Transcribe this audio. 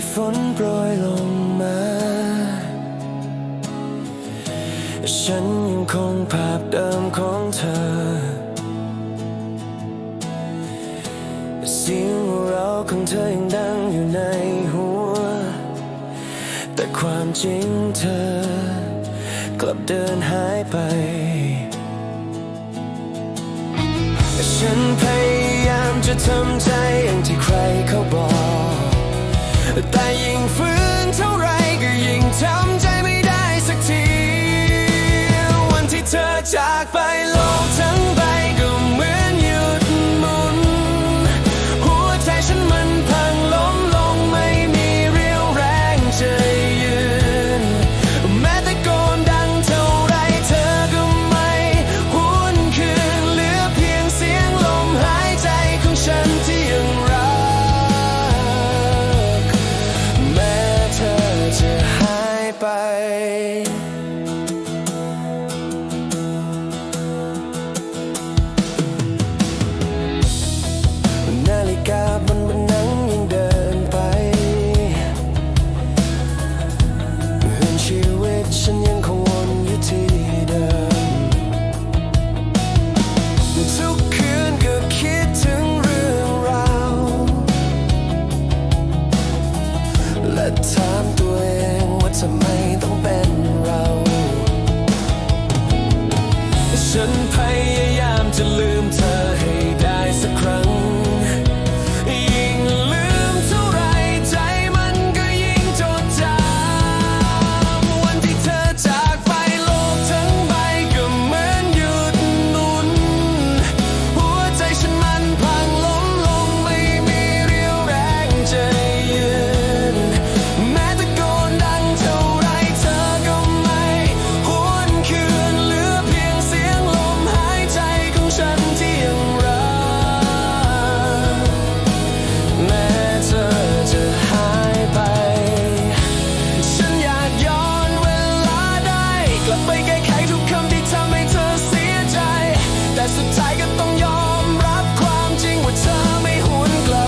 ที่ฝนโปรยลงมา ฉันยังคงภาพเดิมของเธอ เสียงเราของเธอยังดังอยู่ในหัว แต่ความจริงเธอ กลับเดินหายไป ฉันพยายามจะทำใจอย่างที่ใครเขาบอก แต่ยิ่งฝืนเท่าไรก็ยิ่งทำ away. ฉันพยายามจะลืมเธอ